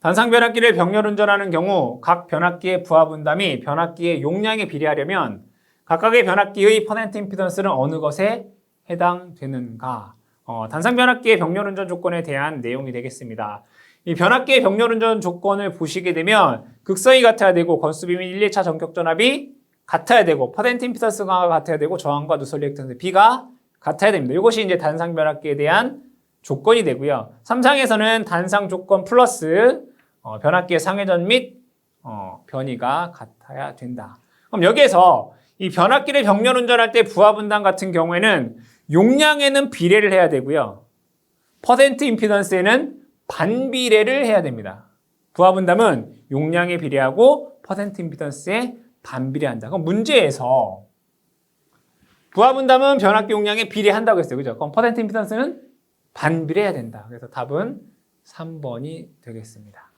단상 변압기를 병렬 운전하는 경우 각 변압기의 부하 분담이 변압기의 용량에 비례하려면 각각의 변압기의 퍼센트 임피던스는 어느 것에 해당되는가? 어, 단상 변압기의 병렬 운전 조건에 대한 내용이 되겠습니다. 이 변압기의 병렬 운전 조건을 보시게 되면 극성이 같아야 되고 건수비 및 1, 2차 전격 전압이 같아야 되고 퍼센트 임피던스가 같아야 되고 저항과 누설 리액턴스 B가 같아야 됩니다. 이것이 이제 단상 변압기에 대한 조건이 되고요. 3상에서는 단상 조건 플러스 어, 변압기의 상회전 및 어, 변이가 같아야 된다. 그럼 여기에서 이 변압기를 병렬 운전할 때 부하 분담 같은 경우에는 용량에는 비례를 해야 되고요. 퍼센트 임피던스에는 반비례를 해야 됩니다. 부하 분담은 용량에 비례하고 퍼센트 임피던스에 반비례한다. 그럼 문제에서 부하 분담은 변압기 용량에 비례한다고 했어요. 그죠? 그럼 퍼센트 임피던스는 반비례해야 된다. 그래서 답은 3번이 되겠습니다.